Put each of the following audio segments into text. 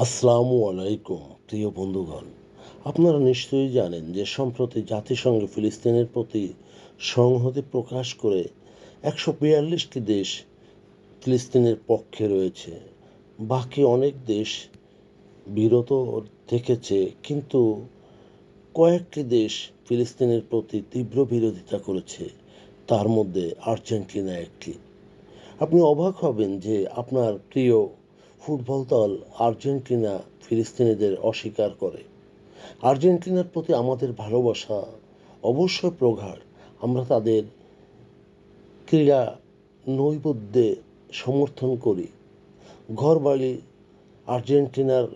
আসসালামু আলাইকুম, প্রিয় বন্ধুগণ। আপনারা নিশ্চয়ই জানেন যে সম্প্রতি জাতিসংঘ ফিলিস্তিনের প্রতি সংহতি প্রকাশ করে একশো বিয়াল্লিশটি দেশ ফিলিস্তিনের পক্ষে রয়েছে। বাকি অনেক দেশ বিরত থেকেছে, কিন্তু কয়েকটি দেশ ফিলিস্তিনের প্রতি তীব্র বিরোধিতা করেছে। তার মধ্যে আর্জেন্টিনা একটি। আপনি অবাক হবেন যে আপনার প্রিয় ফুটবল দল আর্জেন্টিনা, ফিলিস্তিনিদের অস্বীকার করে। আর্জেন্টিনার প্রতি আমাদের ভালোবাসা অবশ্যই প্রগাঢ়। আমরা তাদের ক্রীড়া নৈবেদ্যে সমর্থন করি। ঘরবাড়ি আর্জেন্টিনার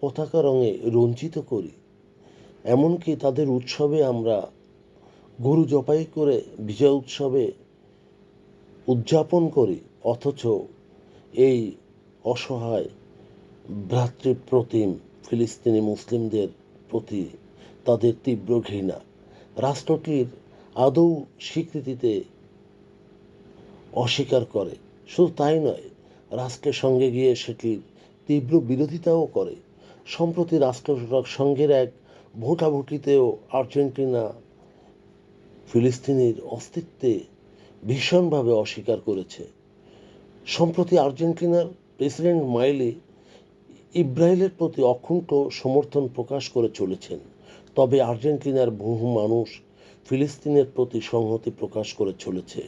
পতাকা রঙে রঞ্জিত করি। এমনকি তাদের উৎসবে আমরা গরু জপাই করে বিজয় উৎসবে উদযাপন করি। অথচ এই অসহায় ভ্রাতৃপ্রতিম ফিলিস্তিনি মুসলিমদের প্রতি তাদের তীব্র ঘৃণা। রাষ্ট্রটির আদৌ স্বীকৃতিতে অস্বীকার করে। শুধু তাই নয়, রাষ্ট্রের সঙ্গে গিয়ে সেটির তীব্র বিরোধিতাও করে। সম্প্রতি রাষ্ট্রসংঘের এক ভোটাভুটিতেও আর্জেন্টিনা ফিলিস্তিনির অস্তিত্বে ভীষণভাবে অস্বীকার করেছে। সম্প্রতি আর্জেন্টিনার প্রেসিডেন্ট মাইলি ইব্রাহিলের প্রতি অকুণ্ঠ সমর্থন প্রকাশ করে চলেছেন। তবে আর্জেন্টিনার বহু মানুষ ফিলিস্তিনের প্রতি সংহতি প্রকাশ করে চলেছে।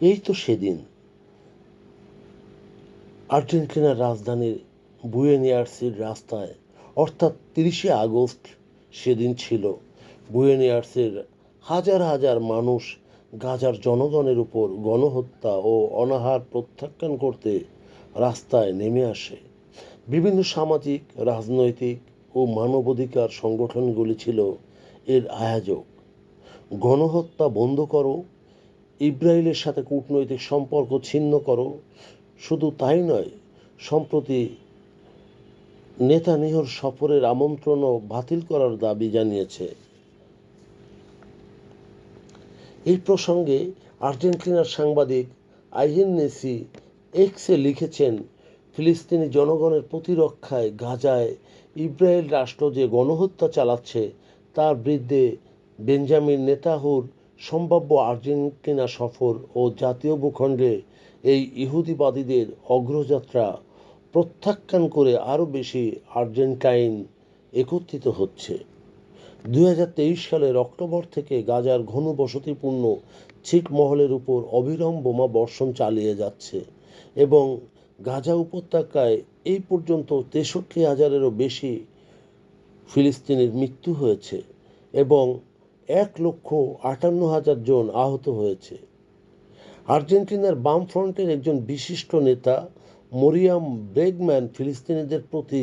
এই তো সেদিন আর্জেন্টিনার রাজধানীর বুয়েনিয়ার্সির রাস্তায়, অর্থাৎ তিরিশে আগস্ট সেদিন ছিল, বুয়েনিয়ার্সের হাজার হাজার মানুষ গাজার জনগণের উপর গণহত্যা ও অনাহার প্রত্যাখ্যান করতে রাস্তায় নেমে আসে। বিভিন্ন সামাজিক, রাজনৈতিক ও মানবাধিকার সংগঠনগুলি ছিল এর আয়োজক। গণহত্যা বন্ধ করো ইব্রাহিলের সাথে কূটনৈতিক সম্পর্ক ছিন্ন করো, শুধু তাই নয়, সম্প্রতি নেতানিহর সফরের আমন্ত্রণও বাতিল করার দাবি জানিয়েছে। এই প্রসঙ্গে আর্জেন্টিনার সাংবাদিক আইহেন নেসি এক্সে লিখেছেন, ফিলিস্তিনি জনগণের প্রতিরক্ষায় গাজায় ইব্রাহিল রাষ্ট্র যে গণহত্যা চালাচ্ছে, তার বিরুদ্ধে বেঞ্জামিন নেতাহুর সম্ভাব্য আর্জেন্টিনা সফর ও জাতীয় ভূখণ্ডে এই ইহুদিবাদীদের অগ্রযাত্রা প্রত্যাখ্যান করে আরও বেশি আর্জেন্টাইন একত্রিত হচ্ছে। দু হাজার তেইশ সালের অক্টোবর থেকে গাজার ঘনবসতিপূর্ণ ছিটমহলের উপর অবিরাম বোমা বর্ষণ চালিয়ে যাচ্ছে। এবং গাজা উপত্যকায় এই পর্যন্ত তেষট্টি হাজারেরও বেশি ফিলিস্তিনির মৃত্যু হয়েছে এবং এক লক্ষ আটান্ন হাজার জন আহত হয়েছে। আর্জেন্টিনার বামফ্রন্টের একজন বিশিষ্ট নেতা, মরিয়াম ব্রেগম্যান, ফিলিস্তিনিদের প্রতি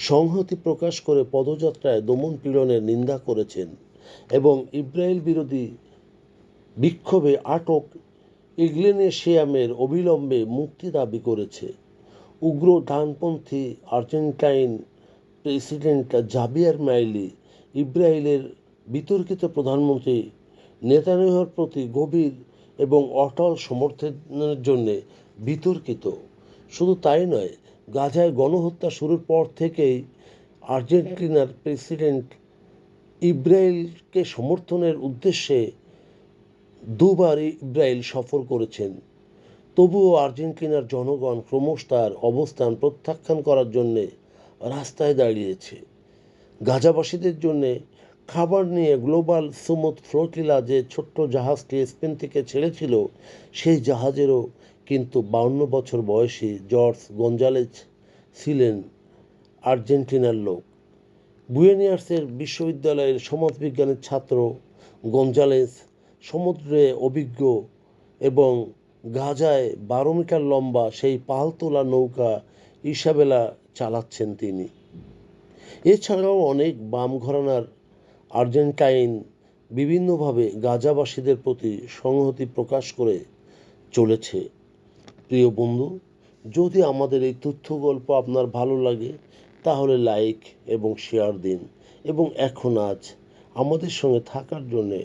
সংহতি প্রকাশ করে পদযাত্রায় দমন পীড়নের নিন্দা করেছেন এবং ইব্রাহিল বিরোধী বিক্ষোভে আটক ইগলেনেশিয়ামের অবিলম্বে মুক্তি দাবি করেছে। উগ্র ডানপন্থী আর্জেন্টাইন প্রেসিডেন্ট জাবিয়ার মাইলি ইব্রাহিলের বিতর্কিত প্রধানমন্ত্রী নেতানিয়াহুর প্রতি গভীর এবং অটল সমর্থনের জন্য বিতর্কিত। শুধু তাই নয়, গাজায় গণহত্যা শুরুর পর থেকেই আর্জেন্টিনার প্রেসিডেন্ট ইব্রাহিলকে সমর্থনের উদ্দেশ্যে দুবার ইব্রাহিল সফর করেছেন। তবুও আর্জেন্টিনার জনগণ ক্রমশ তার অবস্থান প্রত্যাখ্যান করার জন্যে রাস্তায় দাঁড়িয়েছে। গাজাবাসীদের জন্যে খাবার নিয়ে গ্লোবাল সুমুদ ফ্লোটিলা যে ছোট্ট জাহাজটি স্পেন থেকে ছেড়েছিল, সেই জাহাজেরও কিন্তু বাউন্ন বছর বয়সী জর্জ গঞ্জালেজ ছিলেন আর্জেন্টিনার লোক। বুয়েনিয়ার্সের বিশ্ববিদ্যালয়ের সমাজবিজ্ঞানের ছাত্র গঞ্জালেস সমুদ্রে অভিজ্ঞ এবং গাজায় বারো মিটার লম্বা সেই পালতোলা নৌকা ইসাবেলা চালাচ্ছেন তিনি। এছাড়াও অনেক বাম ঘরানার আর্জেন্টাইন বিভিন্নভাবে গাজাবাসীদের প্রতি সংহতি প্রকাশ করে চলেছে। প্রিয় বন্ধু, যদি আমাদের এই তথ্য গল্প আপনার ভালো লাগে, তাহলে লাইক এবং শেয়ার দিন। এবং এখন আজ আমাদের সঙ্গে থাকার জন্যে